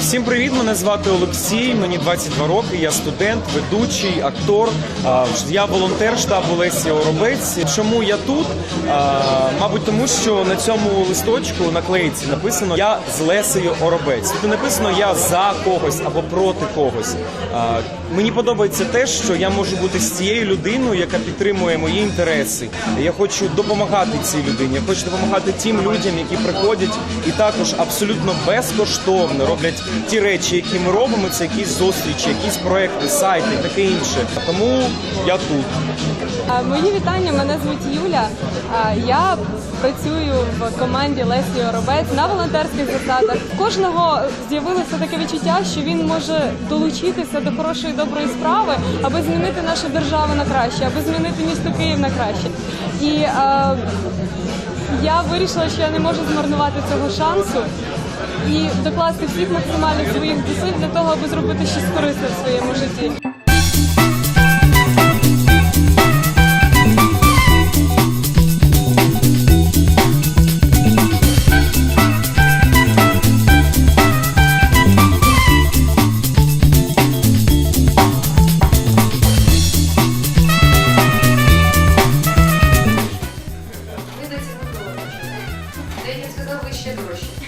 Всім привіт! Мене звати Олексій. Мені 22 роки. Я студент, ведучий, актор. Я волонтер штабу Лесі Оробець. Чому я тут? Мабуть, тому що на цьому листочку наклейці написано Я з Лесею Оробець. Тут написано Я за когось або проти когось. Мені подобається те, що я можу бути з цією людиною, яка підтримує мої інтереси. Я хочу допомагати цій людині. Я хочу допомагати тим людям, які приходять і також абсолютно безкоштовно роблять ті речі, які ми робимо. Це якісь зустрічі, якісь проекти, сайти, таке інше. Тому я тут. Мої вітання. Мене звуть Юля. Я працюю в команді Лесі Оробець на волонтерських засадах. В Кожного з'явилося таке відчуття, що він може долучитися до хорошої доброї справи, аби змінити нашу державу на краще, аби змінити місто Київ на краще. І а, я вирішила, що я не можу змарнувати цього шансу. І докласти всіх максимальних своїх зусиль для того, аби зробити щось корисне в своєму житті. Ви до цього